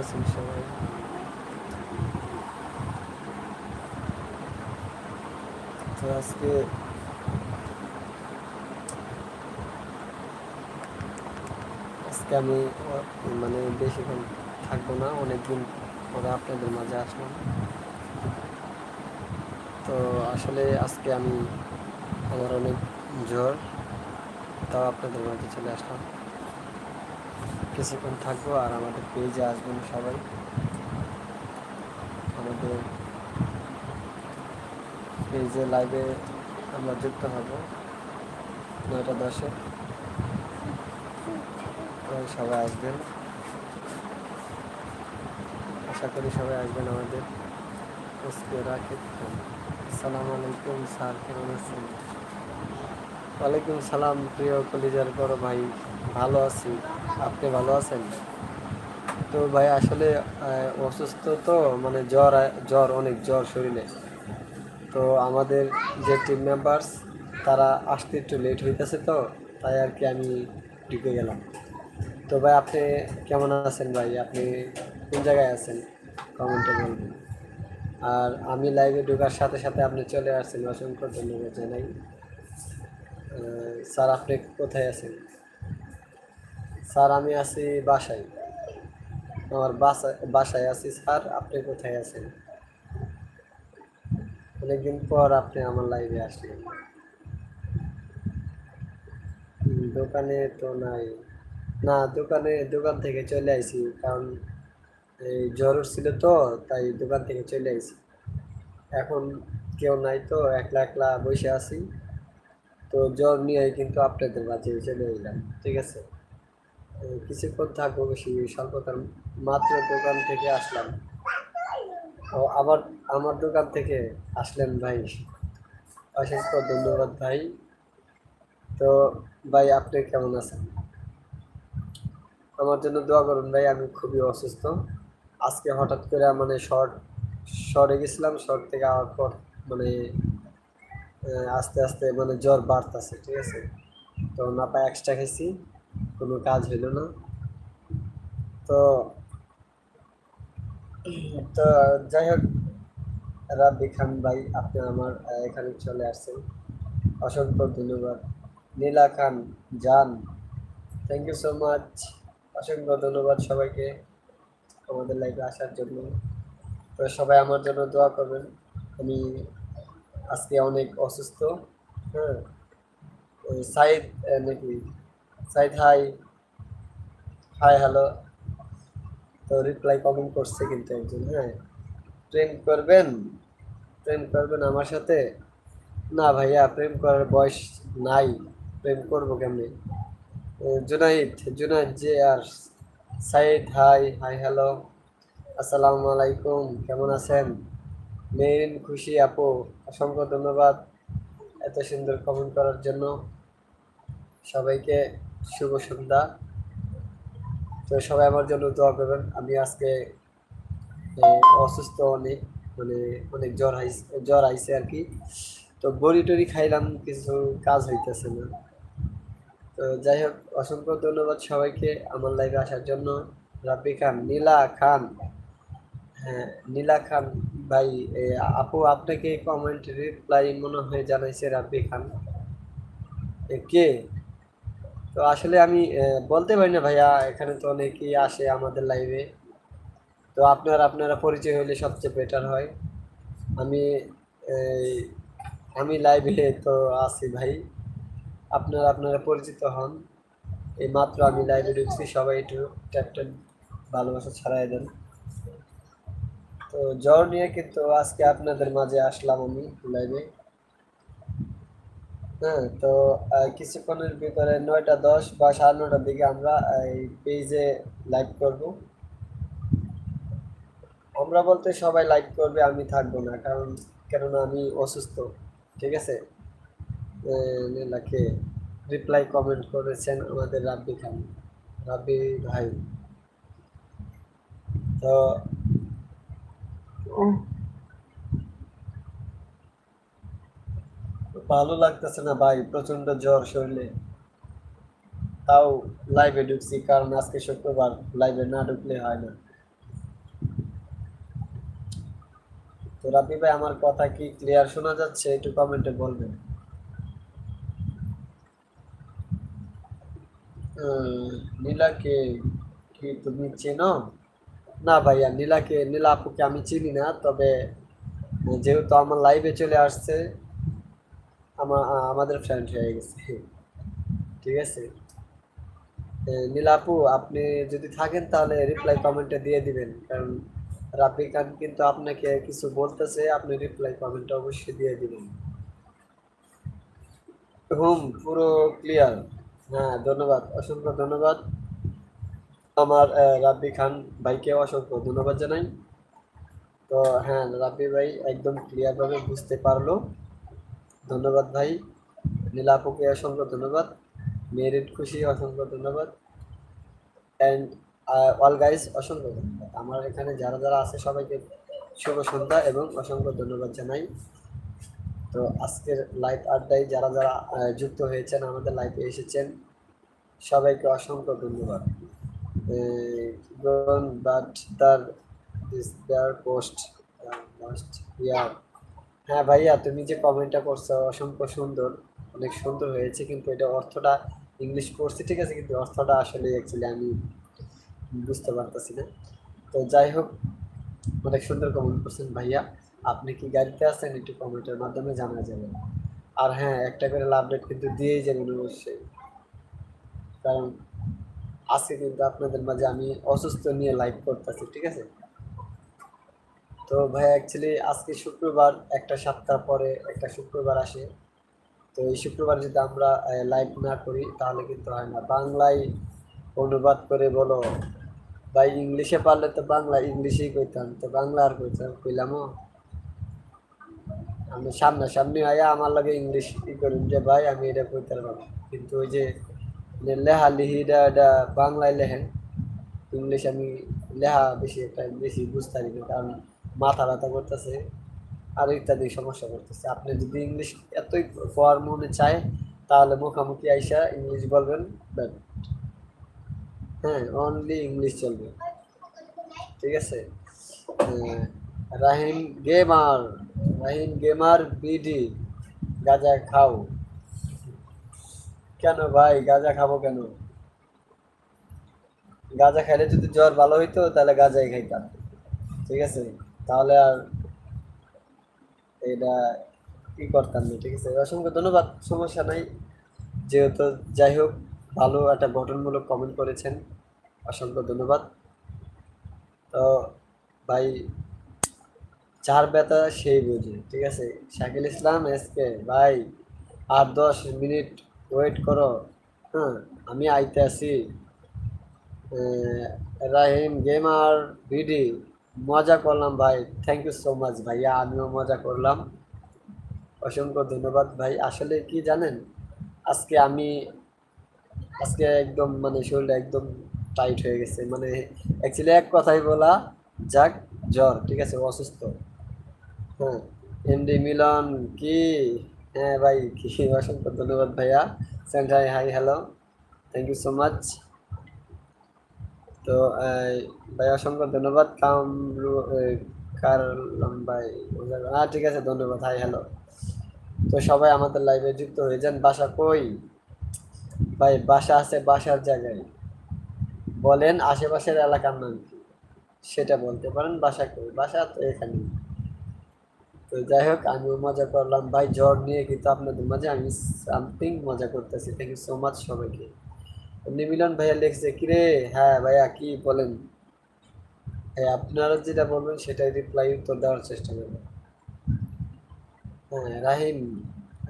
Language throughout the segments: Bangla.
আজকে আজকে আমি মানে বেশিক্ষণ থাকব না, অনেকদিন পরে আপনাদের মাঝে আসলাম। তো আসলে আজকে আমি, আমার অনেক জ্বর, তাও আপনাদের মাঝে চলে আসলাম। কিছুক্ষণ থাকব আর আমাদের পেজে আসবেন সবাই। আমাদের পেজে লাইভে আমরা যুক্ত হব নয়টা দশে। সবাই আসবেন। আশা করি সবাই আসবেন আমাদের। আসসালামু আলাইকুম স্যার, কেমন আছেন? ওয়ালাইকুম সালাম প্রিয় কলিজার বড় ভাই, ভালো আছি। আপনি ভালো আছেন? তো ভাই, আসলে অসুস্থ তো মানে জ্বর জ্বর, অনেক জ্বর শরীরে। তো আমাদের যে টিম মেম্বার্স তারা আসতে একটু লেট হইতেছে তো, তাই আর কি আমি ঢুকে গেলাম। তো ভাই, আপনি কেমন আছেন ভাই? আপনি কোন জায়গায় আছেন? কমেন্টে বলবেন। আর আমি লাইভে ঢোকার সাথে সাথে আপনি চলে আসছেন। অসংখ্য ধন্যবাদ জানাই। স্যার, আপনি কোথায় আছেন? স্যার, আমি আছি বাসায়। আমার বাসায় বাসায় আছি স্যার, আপনি কোথায় আছেন? অনেকদিন পর আপনি আমার লাইভে আসলেন। দোকানে তো নাই। না, দোকানে, দোকান থেকে চলে আইছি, কারণ এই জ্বর ছিল তো, তাই দোকান থেকে চলে আইছি। এখন কেউ নাই তো, একলা একলা বসে আছি। তো জ্বর নিয়ে কিন্তু আপনাদের মাঝে চলে এলাম, ঠিক আছে? কিছুক্ষণ থাকব বেশি স্বল্পতার মাত্র দোকান থেকে আসলাম। ও আবার আমার দোকান থেকে আসলেন ভাই। অসংখ্য ধন্যবাদ ভাই। তো ভাই, আপনি কেমন আছেন? আমার জন্য দোয়া করুন ভাই, আমি খুবই অসুস্থ। আজকে হঠাৎ করে মানে শর্ট শর্টে গেছিলাম শর্ট থেকে আওয়ার পর মানে আস্তে আস্তে মানে জ্বর বাড়তেছে, ঠিক আছে? তো নাপা এক্সট্রা খেয়েছি। কোনো কাজ হইল না। তো তো যাই হোক, রাব্বি খান ভাই, আপনি আমার এখানে চলে আসছেন। অসংখ্য ধন্যবাদ। নীলা খান জান থ্যাংক ইউ সো মাচ অসংখ্য ধন্যবাদ সবাইকে আমাদের লাইফে আসার জন্য। তো সবাই আমার জন্য দোয়া করবেন। আমি আজকে অনেক অসুস্থ হ্যাঁ। সাইদ নাকি? সাইদ হাই হাই হ্যালো তো রিপ্লাই কমেন্ট করছে কিন্তু একজন হ্যাঁ? প্রেম করবেন? প্রেম করবেন আমার সাথে? না ভাইয়া, প্রেম করার বয়স নাই। প্রেম করব কেমনি? Junaid Junaid J R Saeed, hi hi, hello. আসসালামু আলাইকুম, কেমন আছেন? মেরিন, খুশি, আপু, অসংখ্য ধন্যবাদ এত সুন্দর কমেন্ট করার জন্য। সবাইকে শুভ সন্ধ্যা। তো সবাই আমার জন্য দোয়া করবেন। আমি আজকে অসুস্থ অনেক মানে অনেক জ্বর আইস, জ্বর আইছে আর কি। তো বড়ি টড়ি খাইলাম, কিছু কাজ হইতেছে না। তো যাই হোক, অসংখ্য ধন্যবাদ সবাইকে আমার লাইভে আসার জন্য। রাব্বি খান, নীলা খান হ্যাঁ নীলা খান ভাই আপু, আপনাকে কমেন্ট রিপ্লাই মনে হয় জানাইছে রাব্বি খান। কে? তো আসলে আমি বলতে পারি না ভাইয়া, এখানে তো অনেকেই আসে আমাদের লাইভে তো আপনার, আপনারা পরিচয় হলে সবচেয়ে বেটার হয়। আমি আমি লাইভে তো আছি ভাই। আপনারা আপনারা পরিচিত হন। এই মাত্র আমি লাইভে ঢুকছি, সবাই একটু ট্যাপটেন ভালোবাসা ছড়াই দেন। তো জ্বর নিয়ে কিন্তু আজকে আপনাদের মাঝে আসলাম আমি লাইভে হ্যাঁ তো কিছুক্ষণের ভিতরে নয়টা দশ বা সাড়ে নটার দিকে আমরা এই পেজে লাইভ করব। আমরা বলতে সবাই লাইভ করবে, আমি থাকব না, কারণ, কেননা আমি অসুস্থ, ঠিক আছে? নীলাকে রিপ্লাই কমেন্ট করেছেন আমাদের রাব্বি খান, রাব্বি ভাই। তো ভালো লাগতেছে না ভাই প্রচণ্ড জ্বর শরীরে। তাও লাইভে ঢুকছি, কারণ আজকে শুক্রবার লাইভে না ঢুকলে হয় না। তো রাবি ভাই, আমার কথা কি ক্লিয়ার শোনা যাচ্ছে? একটু কমেন্টে বলবেন। নীলাকে কি তুমি চেনো? না ভাইয়া, নীলাকে, নীলা আপুকে আমি চিনি না, তবে যেহেতু আমার লাইভে চলে আসছে আমাদের ফ্রেন্ড হয়ে গেছে। ঠিক আছে? এ, নীলা আপু আপনি যদি থাকেন তাহলে রিপ্লাই কমেন্টে দিয়ে দিবেন। কারণ রাব্বি খান কিন্তু আপনাকে কিছু বলতেছে আপনি রিপ্লাই কমেন্টে অবশ্যই দিয়ে দিবেন। হুম পুরো ক্লিয়ার হ্যাঁ ধন্যবাদ অসংখ্য ধন্যবাদ। আমার রাব্বি খান ভাইকে অসংখ্য ধন্যবাদ জানাই। তো হ্যাঁ রাব্বি ভাই একদম ক্লিয়ারভাবে বুঝতে পারল। ধন্যবাদ ভাই। নীলা আপুকে অসংখ্য ধন্যবাদ। মেরিট খুশি, অসংখ্য ধন্যবাদ। অ্যান্ড অল গাইজ অসংখ্য ধন্যবাদ। আমার এখানে যারা যারা আছে, সবাইকে শুভ সন্ধ্যা এবং অসংখ্য ধন্যবাদ জানাই। তো আজকের লাইভ আড্ডায় যারা যারা যুক্ত হয়েছেন, আমাদের লাইভে এসেছেন, সবাইকে অসংখ্য ধন্যবাদ। বাট তার দেয়ার পোস্ট ইয়ার হ্যাঁ ভাইয়া, তুমি যে কমেন্টটা করছ অসংখ্য সুন্দর, অনেক সুন্দর হয়েছে কিন্তু এটা অর্থটা ইংলিশ পড়ছি, ঠিক আছে? কিন্তু অর্থটা আসলে অ্যাকচুয়ালি আমি বুঝতে পারতেছি না। তো যাই হোক, অনেক সুন্দর কমেন্ট করছেন ভাইয়া। আপনি কি গাড়িতে আছেন? একটু কমেন্টের মাধ্যমে জানা যাবে। আর হ্যাঁ একটা করে আপডেট কিন্তু দিয়েই যাবেন অবশ্যই। কারণ আজকে কিন্তু আপনাদের মাঝে আমি অসুস্থ নিয়ে লাইভ করতেছি, ঠিক আছে? তো ভাই অ্যাকচুয়ালি আজকে শুক্রবার, একটা সপ্তাহ পরে একটা শুক্রবার আসে। তো এই শুক্রবার যদি আমরা লাইভ না করি, তাহলে কিন্তু হয় না। বাংলায় অনুবাদ করে বলো। ভাই, ইংলিশে পারলে তো বাংলা, ইংলিশেই কইতাম। তো বাংলা আর কইতাম কইলামও আমি সামনে সামনে আয়া আমার লাগে ইংলিশ ই করুন যে, ভাই, আমি এটা কইতে পারব কিন্তু ওই যে লেহা লিহিটা এটা বাংলায় লেহেন। ইংলিশ আমি লেহা বেশি একটা, বেশি বুঝতে পারি না। কারণ মাথা ব্যথা করতেছে, আর ইত্যাদি সমস্যা করতেছে। আপনি যদি ইংলিশ এতই পড়ার মনে চায়, তাহলে মুখামুখি আইসা ইংলিশ বলবেন বাট হ্যাঁ অনলি ইংলিশ চলবে। ঠিক আছে? Rahim gamer Rahim gamer BD Gaza খাও। কেন ভাই, গাজা খাব কেন? গাজা খাইলে যদি জ্বর ভালো হইতো, তাহলে গাজাই খাইতাম। ঠিক আছে? তাহলে আর এটা কি করতাম না ঠিক আছে? অসংখ্য ধন্যবাদ সমস্যা নাই। যেহেতু যাই হোক ভালো একটা গঠনমূলক কমেন্ট করেছেন অসংখ্য ধন্যবাদ। তো ভাই চার ব্যথা সেই বুঝে ঠিক আছে? শাকিল ইসলাম এসকে ভাই আর দশ মিনিট ওয়েট করো হ্যাঁ আমি আইতে আহ, রাহিম গেমার ভিডি মজা করলাম ভাই। থ্যাংক ইউ সো মাচ ভাইয়া, আমিও মজা করলাম। অসংখ্য ধন্যবাদ ভাই। আসলে কি জানেন, আজকে আমি, আজকে একদম মানে শরীরটা একদম টাইট হয়ে গেছে। মানে অ্যাকচুয়ালি এক কথাই বলা যাক, জ্বর, ঠিক আছে, অসুস্থ। হ্যাঁ এমডি মিলন, কি? হ্যাঁ ভাই, কি? অসংখ্য ধন্যবাদ ভাইয়া। Send hi hi hello thank you so much তো ভাই, অসংখ্য ধন্যবাদ। কামরু কারলাম ভাই হ্যাঁ ঠিক আছে, ধন্যবাদ। হাই হ্যালো তো সবাই আমাদের লাইভে যুক্ত হয়ে যান। বাসা কই? ভাই, বাসা আছে বাসার জায়গায়। বলেন, আশেপাশের এলাকার নাম কি? সেটা বলতে পারেন, বাসা কই? বাসা তো এখানে তো যাই হোক, আমিও মজা করলাম। ভাই জ্বর নিয়ে কিন্তু আপনাদের মাঝে আমি সামথিং মজা করতেছি। থ্যাংক ইউ সো মাচ সবাইকে। মিলন ভাইয়া লিখছে, কিরে? হ্যাঁ ভাইয়া, কি বলেন? ভাই আপনারা যেটা বলবেন সেটাই রিপ্লাই উত্তর দেওয়ার চেষ্টা করবেন হ্যাঁ রাহিম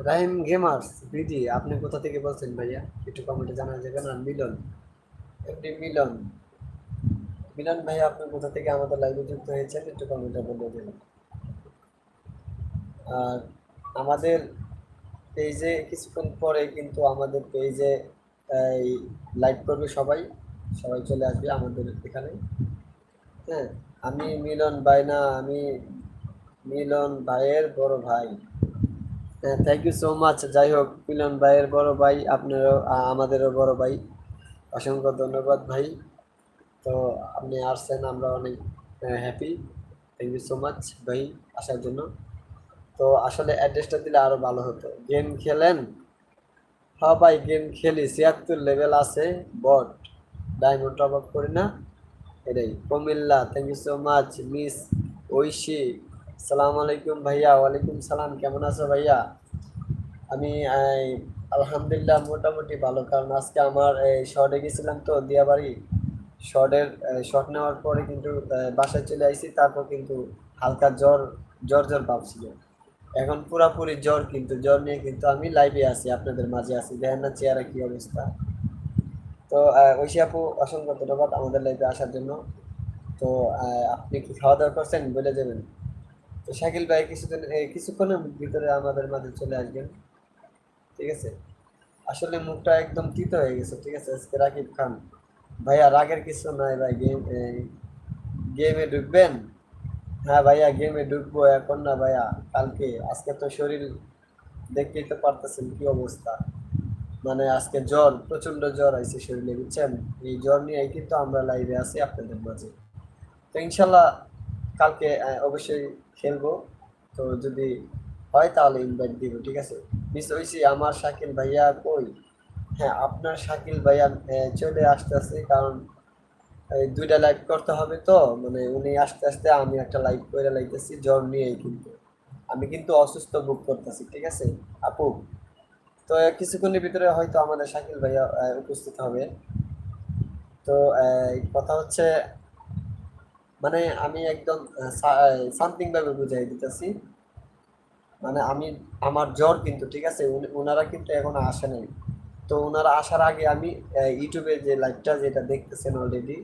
রাহিম গেমার্স বিডি, আপনি কোথা থেকে বলছেন ভাইয়া? একটু কমেন্টে জানা যাবে না? মিলন, এমনি মিলন। মিলন ভাইয়া, আপনি কোথা থেকে আমাদের লাইভে যুক্ত হয়েছেন? একটু কমেন্টে বলে দেবেন আর আমাদের পেজে কিছুক্ষণ পরে কিন্তু আমাদের পেজে এই লাইভ করবে সবাই। সবাই চলে আসবে আমাদের এখানে। হ্যাঁ আমি মিলন ভাই না, আমি মিলন ভাইয়ের বড় ভাই। হ্যাঁ থ্যাংক ইউ সো মাচ যাই হোক, মিলন ভাইয়ের বড় ভাই, আপনারও আমাদেরও বড় ভাই। অসংখ্য ধন্যবাদ ভাই। তো আপনি আসছেন, আমরা অনেক happy thank you so much ভাই, আসার জন্য। তো আসলে অ্যাড্রেসটা দিলে আরও ভালো হতো। গেম খেলেন? হ্যাঁ ভাই গেম খেলি, ছিয়াত্তর লেভেল আছে, বট। ডায়মন্ড টপ আপ করি না। এটাই, Comilla thank you so much miss Oishi. সালাম আলাইকুম ভাইয়া, ওয়ালাইকুম সালাম, কেমন আছো ভাইয়া? আমি আলহামদুলিল্লাহ মোটামুটি ভালো, কারণ আজকে আমার, এই শর্টে গেছিলাম তো দিয়াবাড়ি। শর্টের শর্ট নেওয়ার পরে কিন্তু বাসায় চলে আইছি, তারপর কিন্তু হালকা জ্বর জ্বর জ্বর ভাব ছিল এখন পুরাপুরি জ্বর কিন্তু, জ্বর নিয়ে কিন্তু আমি লাইভে আছি, আপনাদের মাঝে আছি। দেখেন না চেয়ারে কি অবস্থা। তো ঐশী আপু, অসংখ্য ধন্যবাদ আমাদের লাইভে আসার জন্য। তো আপনি কি খাওয়া দাওয়া করছেন? বলে যাবেন তো, শাকিল ভাই, কিছুদিন কিছুক্ষণের ভিতরে আমাদের মাঝে চলে আসবেন। ঠিক আছে? আসলে মুখটা একদম তিতো হয়ে গেছে, ঠিক আছে? আজকে রাকিব খান। ভাইয়া, রাগের কিছু নাই ভাই গেম গেমে ঢুকবেন? হ্যাঁ ভাইয়া গেমে ঢুকবো এখন না ভাইয়া, কালকে। আজকে তো শরীর দেখতেই তো পারতেছেন কি অবস্থা। মানে আজকে জ্বর প্রচণ্ড জ্বর আইছে শরীরে, বুঝছেন? এই জ্বর নিয়েই কিন্তু আমরা লাইভে আছি আপনাদের মাঝে। তো ইনশাল্লাহ কালকে অবশ্যই খেলব। তো যদি হয় তাহলে ইনভাইট দিব, ঠিক আছে? মিস হয়েছি আমার শাকিল ভাইয়া কই? হ্যাঁ আপনার শাকিল ভাইয়া চলে আসতেছে, কারণ এই দুইটা লাইভ করতে হবে তো মানে উনি আস্তে আস্তে আমি একটা লাইভ করে লাইতেছি, জ্বর নিয়েই কিন্তু। আমি কিন্তু অসুস্থ বুক করতেছি, ঠিক আছে? আপু, তো কিছুক্ষণের ভিতরে হয়তো আমাদের শাকিল ভাইয়া উপস্থিত হবে। তো কথা হচ্ছে মানে আমি একদম সামথিং ভাবে বুঝাই দিতেছি। মানে আমি, আমার জ্বর কিন্তু, ঠিক আছে? ওনারা কিন্তু এখনও আসে নাই। তো ওনারা আসার আগে আমি ইউটিউবে যে লাইভটা যেটা দেখতেছেন অলরেডি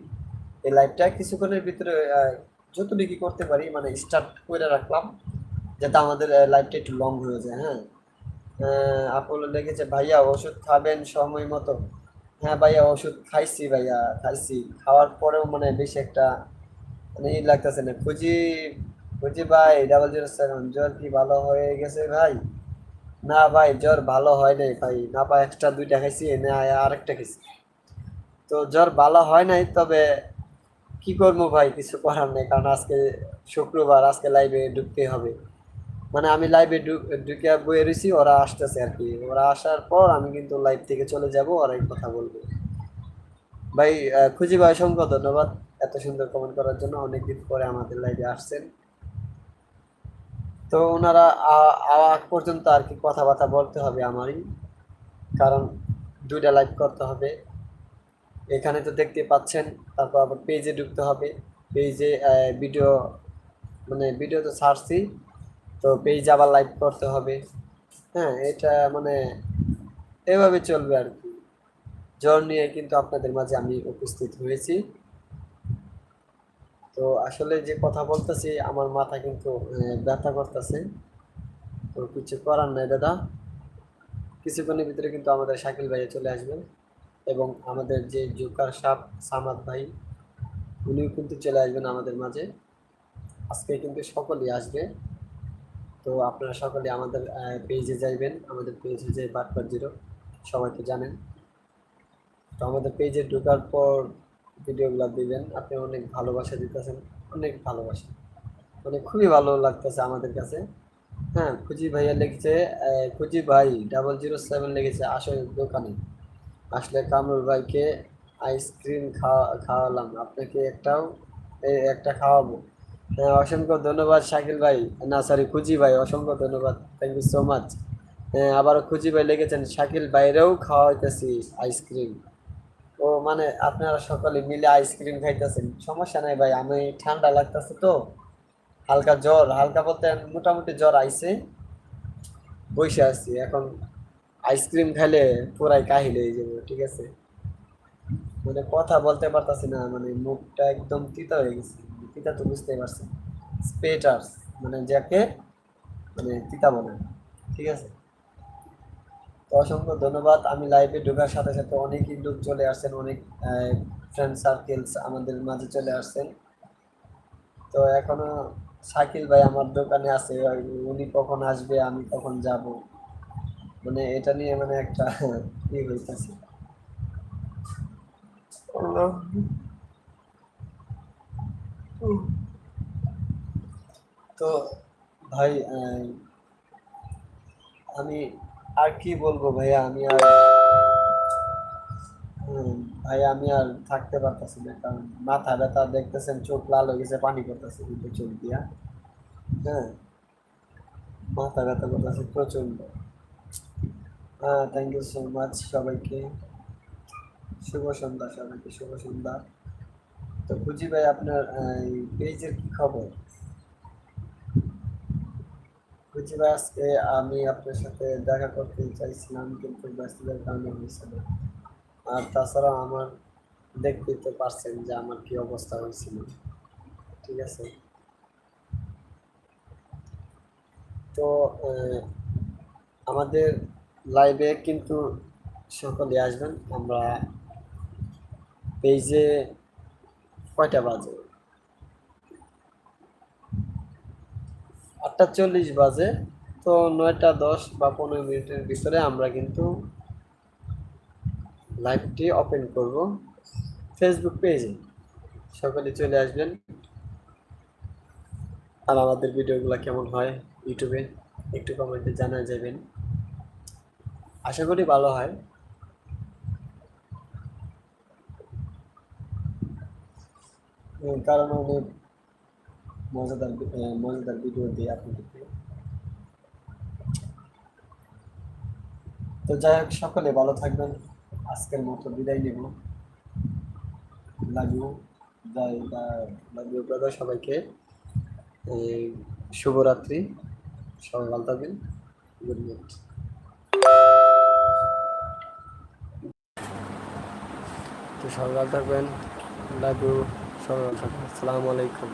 এই লাইভটা কিছুক্ষণের ভিতরে আহ, যতটুকু করতে পারি মানে স্টার্ট করে রাখলাম যাতে আমাদের লাইভটা একটু লং হয়ে যায় হ্যাঁ? আপলো লেগেছে ভাইয়া ওষুধ খাবেন সময় মতো? হ্যাঁ ভাইয়া ওষুধ খাইছি ভাইয়া খাইছি। খাওয়ার পরেও মানে বেশি একটা মানে ই লাগতেছে না। খুঁজি খুঁজি ভাই ডাবল জিরো সেভেন জ্বর কি ভালো হয়ে গেছে ভাই? না ভাই, জ্বর ভালো হয় নাই ভাই। না ভাই এক্সট্রা দুইটা খাইছি না আরেকটা খাইছি। তো জ্বর ভালো হয় নাই, তবে কি করব ভাই, কিছু করার নেই। কারণ আজকে শুক্রবার, আজকে লাইভে ঢুকতে হবে। মানে আমি লাইভে ঢুকে বয়ে রয়েছি ওরা আসতেছে আর কি। ওরা আসার পর আমি কিন্তু লাইভ থেকে চলে যাব, ওরাই কথা বলব। ভাই খুঁজি ভাই, অসংখ্য ধন্যবাদ। এত সুন্দর কমেন্ট করার জন্য অনেকদিন পরে আমাদের লাইভে আসছেন। তো ওনারা আ- আগ পর্যন্ত আর কি কথাবার্তা বলতে হবে আমারই। কারণ দুইটা লাইভ করতে হবে। এখানে তো দেখতে পাচ্ছেন, তারপর আবার পেজে ঢুকতে হবে। পেজে ভিডিও মানে ভিডিও তো ছাড়ছি। তো পেজে আবার লাইভ করতে হবে। হ্যাঁ এটা মানে এভাবে চলবে আর কি। জ্বর নিয়ে কিন্তু আপনাদের মাঝে আমি উপস্থিত হয়েছি। তো আসলে যে কথা বলতেছি, আমার মাথা কিন্তু ব্যথা করতেছে। তো কিছু করার নাই দাদা। কিছুক্ষণের ভিতরে কিন্তু আমাদের শাকিল ভাইয়া চলে আসবেন এবং আমাদের যে জোকার সাপ সামাদ ভাই, উনিও কিন্তু চলে আসবেন আমাদের মাঝে। আজকে কিন্তু সকলেই আসবে। তো আপনারা সকলে আমাদের পেজে যাইবেন, আমাদের পেজে যে বাটপার জিরো সবাই তো জানেন। তো আমাদের পেজে ঢোকার পর ভিডিওগুলো দিবেন। আপনি অনেক ভালোবাসা দিতেছেন, অনেক ভালোবাসা। মানে খুবই ভালো লাগতেছে আমাদের কাছে। হ্যাঁ খুঁজি ভাইয়া লিখছে খুঁজি ভাই ডাবল জিরো সেভেন লিখেছে আসো দোকানে। আসলে কামরুল ভাইকে আইসক্রিম খাওয়া খাওয়ালাম। আপনাকে একটাও একটা খাওয়াবো। হ্যাঁ অসংখ্য ধন্যবাদ শাকিল ভাই। না সরি খুঁজি ভাই, অসংখ্য ধন্যবাদ। থ্যাংক ইউ সো মাচ হ্যাঁ আবারও খুঁজি ভাই লিখেছেন, শাকিল, বাইরেও খাওয়াইতেছি আইসক্রিম ও মানে আপনারা সকলে মিলে আইসক্রিম খাইতেছেন। সমস্যা নাই ভাই, আমি ঠান্ডা লাগতেছে তো। হালকা জ্বর, হালকা বলতে মোটামুটি জ্বর আইছে। বসে আছি, এখন আইসক্রিম খাইলে পুরাই কাহিল হয়ে যাবে, ঠিক আছে? মানে কথা বলতে পারতাছি না মানে মুখটা একদম তিতা হয়ে গেছে। তিতা তো বুঝতেই পারছেন। স্পেটার্স মানে যাকে মানে তিতা বলে, ঠিক আছে? তো অসংখ্য ধন্যবাদ। আমি লাইভে ঢোকার সাথে সাথে অনেকই লোক চলে আসছেন অনেক ফ্রেন্ড সার্কেলস আমাদের মাঝে চলে আসছেন। তো এখনও শাকিল ভাই আমার দোকানে আছে উনি কখন আসবে আমি কখন যাব? মানে এটা নিয়ে মানে একটা ই হইতেছে। তো ভাই আহ, আমি আর কি বলব ভাইয়া? আমি আর হুম, ভাই আমি আর থাকতে পারতেছি না কারণ মাথা ব্যথা দেখতেছেন চোখ লাল হয়ে গেছে পানি করতেছে কিন্তু চোখ দিয়া। হ্যাঁ মাথা ব্যথা করতেছে প্রচণ্ড হ্যাঁ থ্যাংক ইউ সো মাচ সবাইকে। শুভ সন্ধ্যা সবাইকে শুভ সন্ধ্যা। তো বুঝি ভাই আপনার এই পেজের কি খবর? ভাই আজকে আমি আপনার সাথে দেখা করতে চাইছিলাম, কিন্তু ব্যস্ততার কারণে হয়েছে না। আর তাছাড়া আমার দেখতেই তো পারছেন যে আমার কি অবস্থা হয়েছিল। ঠিক আছে? তো আমাদের লাইভে কিন্তু সকলে আসবেন। আমরা পেজে কয়টা বাজে? আটটা চল্লিশ বাজে, তো নয়টা দশ বা পনেরো মিনিটের ভিতরে আমরা কিন্তু লাইভটি ওপেন করব। ফেসবুক পেজে সকলে চলে আসবেন। আর আমাদের ভিডিওগুলো কেমন হয় ইউটিউবে, একটু কমেন্টে জানা যাবেন। আশা করি ভালো হয়। কারণ অনেক মজাদার মজাদার ভিডিও দিই আপনাদেরকে। তো যাই হোক, সকলে ভালো থাকবেন। আজকের মতো বিদায় নেব। লাভ ইউ লাভ ব্রাদার সবাইকে। শুভরাত্রি। সবাই ভালো থাকবেন। গুড নাইট তো সবাই ভালো থাকবেন। ইউ সবাই ভালো থাকবেন। আসসালামু আলাইকুম।